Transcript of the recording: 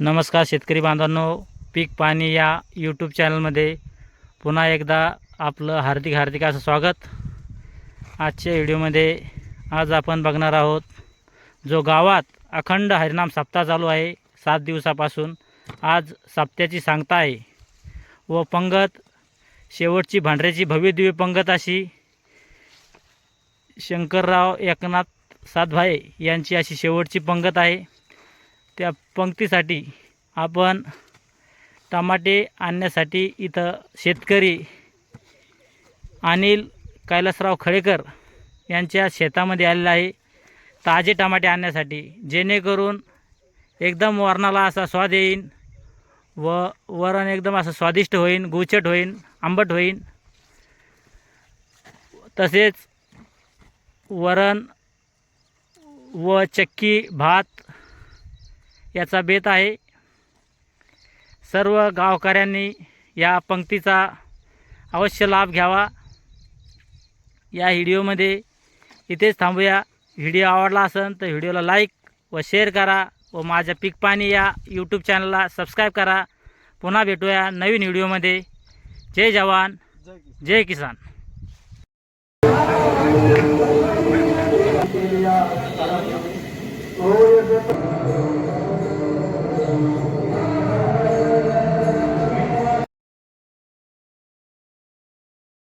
नमस्कार शेतकरी बांधवांनो पीक पाणी या यूट्यूब चॅनलमध्ये पुन्हा एकदा आपलं हार्दिक हार्दिक असं स्वागत. आजच्या व्हिडिओमध्ये आज आपण बघणार आहोत जो गावात अखंड हरिनाम सप्ताह चालू आहे सात दिवसापासून आज सप्त्याची सांगता आहे. व पंगत शेवटची भांडऱ्याची भव्यदिव्य पंगत अशी शंकरराव एकनाथ सातभाई यांची अशी शेवटची पंगत आहे. त्या पंक्तीसाठी आपण टमाटे आणण्यासाठी इथं शेतकरी अनिल कैलासराव खळेकर यांच्या शेतामध्ये आलेला आहे. ताजे टमाटे आणण्यासाठी जेणेकरून एकदम वरणाला असा स्वाद येईन व वरण एकदम असं स्वादिष्ट होईन गुचट होईन आंबट होईन. तसेच वरण व चक्की भात याचा बेत आहे. सर्व गावकऱ्यांनी या पंक्तीचा अवश्य लाभ घ्यावा. या व्हिडिओमध्ये इथेच थांबूया. व्हिडिओ आवडला असेल तर व्हिडिओला लाईक व शेअर करा व माझ्या पीक पाणी या यूट्यूब चॅनलला सबस्क्राईब करा. पुन्हा भेटूया नवीन व्हिडिओमध्ये. जय जवान. जय किसान. Oh,